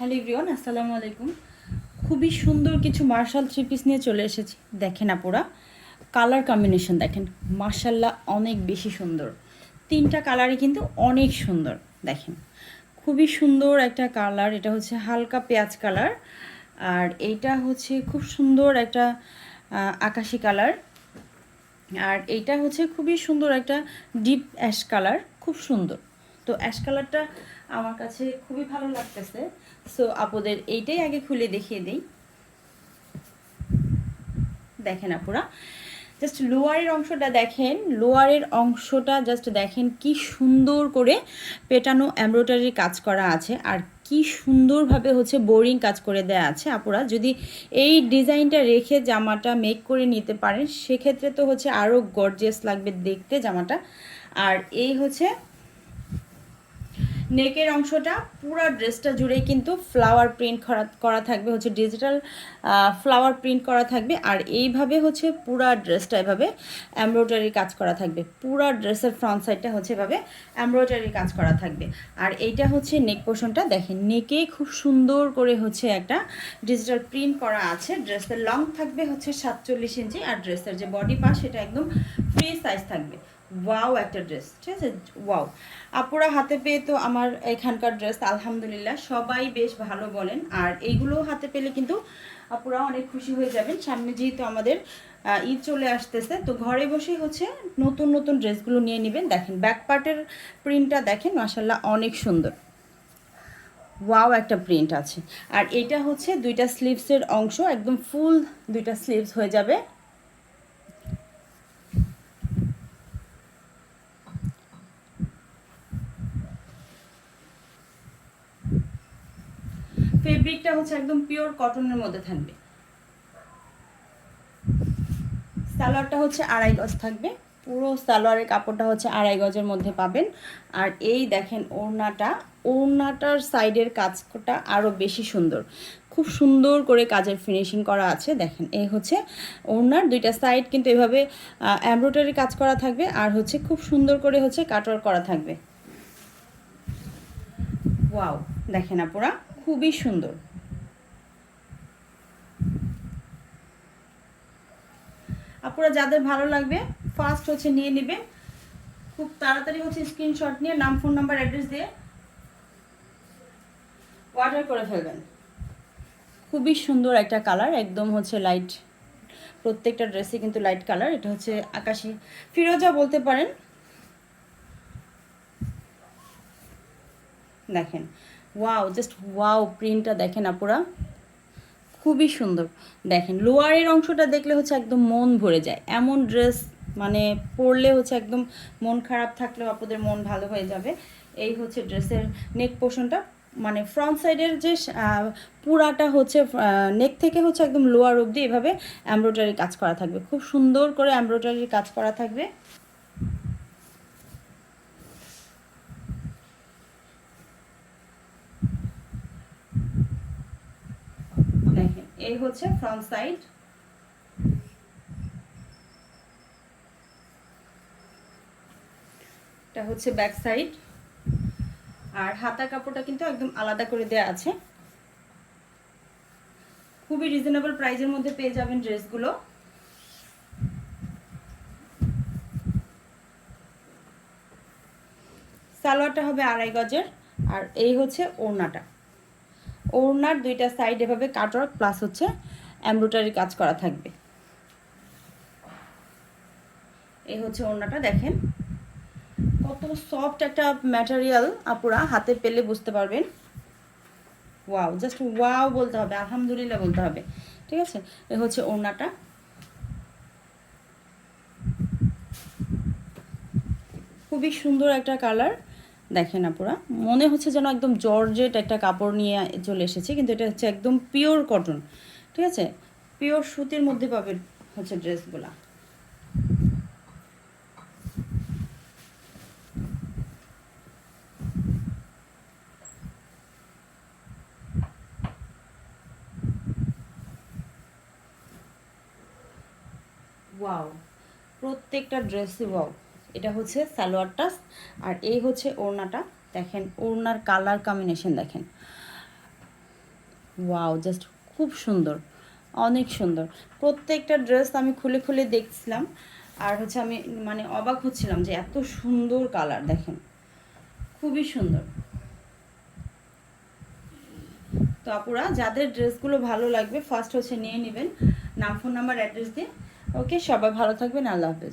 Hello everyone আসসালামু আলাইকুম। খুবই সুন্দর কিছু মার্শাল থ্রি পিস নিয়ে চলে এসেছি। দেখেন আপুরা কালার কম্বিনেশন দেখেন। মার্শাল্লাহ অনেক বেশি সুন্দর। তিনটা কালারই কিন্তু অনেক সুন্দর, দেখেন। খুবই সুন্দর একটা কালার এটা হচ্ছে হালকা পেঁয়াজ কালার আর এইটা হচ্ছে খুব সুন্দর একটা আকাশি কালার আর এইটা হচ্ছে খুবই সুন্দর একটা ডিপ অ্যাশ কালার খুব সুন্দর। তো অ্যাশ কালারটা আমার কাছে খুবই ভালো লাগতেছে। সো আপুদের এইটাই আগে খুলে দেখিয়ে দিই। দেখেন আপুরা জাস্ট লোয়ারের অংশটা দেখেন। লোয়ারের অংশটা জাস্ট দেখেন কি সুন্দর করে পেটানো এমব্রয়ডারির কাজ করা আছে আর কি সুন্দরভাবে হচ্ছে বোরিং কাজ করে দেয়া আছে আপুরা। যদি এই ডিজাইনটা রেখে জামাটা মেক করে নিতে পারেন, সেক্ষেত্রে তো হচ্ছে আরও গর্জিয়াস লাগবে দেখতে জামাটা। আর এই হচ্ছে নেকের অংশটা পুরো ড্রেসটা জুড়েই কিন্তু ফ্লাওয়ার প্রিন্ট করা থাকবে, হচ্ছে ডিজিটাল ফ্লাওয়ার প্রিন্ট করা থাকবে। আর এইভাবে হচ্ছে পুরা ড্রেসটা এভাবে এমব্রয়ডারি কাজ করা থাকবে। পুরা ড্রেসের ফ্রন্ট সাইডটা হচ্ছে এভাবে এমব্রয়ডারি কাজ করা থাকবে। আর এইটা হচ্ছে নেক পোর্শনটা দেখেন নেকে খুব সুন্দর করে হচ্ছে একটা ডিজিটাল প্রিন্ট করা আছে। ড্রেসের লং থাকবে হচ্ছে সাতচল্লিশ ইঞ্চি। আর ড্রেসের যে বডি পাস সেটা একদম ফ্রি সাইজ থাকবে। ওয়াও একটা ড্রেস ঠিক আছে? ওয়াও আপুরা হাতে পেয়ে তো আমার এখানকার ড্রেস আলহামদুলিল্লাহ, সবাই বেশ ভালো বলেন। আর এইগুলো হাতে পেলে কিন্তু আপুরা অনেক খুশি হয়ে যাবেন। সামনে যেহেতু আমাদের ঈদ চলে আসতেছে, তো ঘরে বসেই হচ্ছে নতুন নতুন ড্রেসগুলো নিয়ে নেবেন। দেখেন ব্যাক পার্টের প্রিন্টটা দেখেন মাসাল্লাহ অনেক সুন্দর। ওয়াও একটা প্রিন্ট আছে। আর এটা হচ্ছে দুইটা স্লিভসের অংশ, একদম ফুল দুইটা স্লিভস হয়ে যাবে। ফেব্রিকটা হচ্ছে একদম পিওর কটনের মধ্যে থাকবে। সালোয়ারটা হচ্ছে আড়াই গজ থাকবে। পুরো সালোয়ারের কাপড়টা হচ্ছে আড়াই গজের মধ্যে পাবেন। আর এই দেখেন ওড়নাটা, ওড়নাটার সাইডের কাজটা আরও বেশি সুন্দর। খুব সুন্দর করে কাজের ফিনিশিং করা আছে। দেখেন, এই হচ্ছে ওড়নার দুইটা সাইড কিন্তু এভাবে এমব্রয়ডারি কাজ করা থাকবে আর হচ্ছে খুব সুন্দর করে হচ্ছে কাটওয়ার করা থাকবে। ওয়াও দেখেন আপুরা। খুবই সুন্দর। আপুরা, যাদের ভালো লাগবে ফার্স্ট হচ্ছে নিয়ে নেবেন খুব তাড়াতাড়ি হচ্ছে স্ক্রিনশট নিয়ে নাম ফোন নাম্বার অ্যাড্রেস দিয়ে অর্ডার করে ফেলবেন। খুবই সুন্দর একটা কালার একদম হচ্ছে লাইট প্রত্যেকটা ড্রেসে কিন্তু লাইট কালার এটা হচ্ছে আকাশি। ফিরোজা বলতে পারেন, দেখেন ওয়াও জাস্ট ওয়াও প্রিন্টটা দেখেন আপুরা। খুবই সুন্দর। দেখেন, লোয়ারের অংশটা দেখলে হচ্ছে একদম মন ভরে যায়। এমন ড্রেস মানে পরলে হচ্ছে একদম মন খারাপ থাকলেও আপুদের মন ভালো হয়ে যাবে। এই হচ্ছে ড্রেসের নেক পোর্শনটা মানে ফ্রন্ট সাইডের যে পুরাটা হচ্ছে নেক থেকে হচ্ছে একদম লোয়ার অবধি এভাবে এমব্রয়ডারি কাজ করা থাকবে। খুব সুন্দর করে এমব্রয়ডারি কাজ করা থাকবে দেখেন এই হচ্ছে ফ্রন্ট সাইড। এটা হচ্ছে ব্যাক সাইড। আর হাতা কাপড়টা কিন্তু একদম আলাদা করে দেয়া আছে। খুবই রিজনেবল প্রাইজের মধ্যে পেয়ে যাবেন ড্রেসগুলো সালোয়ারটা হবে আড়াই গজের। আর এই হচ্ছে ওড়নাটা। ওড়নার দুইটা সাইড এভাবে কাটওয়ার্ক প্লাস হচ্ছে এমব্রয়ডারি কাজ করা থাকবে। এই হচ্ছে ওড়নাটা, দেখেন। কত সফট একটা ম্যাটেরিয়াল আপুরা হাতে পেলে বুঝতে পারবেন। ওয়াও জাস্ট ওয়াও বলতে হবে, আলহামদুলিল্লাহ বলতে হবে। ঠিক আছে? এ হচ্ছে ওড়নাটা। খুবই সুন্দর একটা কালার দেখেন আপুরা, মনে হচ্ছে যেন একদম জর্জেট একটা কাপড় নিয়ে চলে এসেছে, কিন্তু এটা হচ্ছে একদম পিওর কটন ঠিক আছে? পিওর সুতির মধ্যে পাবেন হচ্ছে ড্রেসগুলা। প্রত্যেকটা ড্রেসই ওয়াও এটা হচ্ছে সালোয়ারটা আর এই হচ্ছে ওড়নাটা। দেখেন, ওড়নার কালার কম্বিনেশন দেখেন। ওয়াও জাস্ট খুব সুন্দর, অনেক সুন্দর। প্রত্যেকটা ড্রেস আমি খুলে খুলে দেখছিলাম আর হচ্ছে আমি মানে অবাক হচ্ছিলাম যে এত সুন্দর কালার, দেখেন। খুবই সুন্দর। তো আপুরা, যাদের ড্রেসগুলো ভালো লাগবে ফার্স্ট হচ্ছে নিয়ে নেবেন। নাম ফোন নাম্বার অ্যাড্রেস দিয়ে। ওকে সবাই ভালো থাকবেন, আল্লাহ হাফেজ।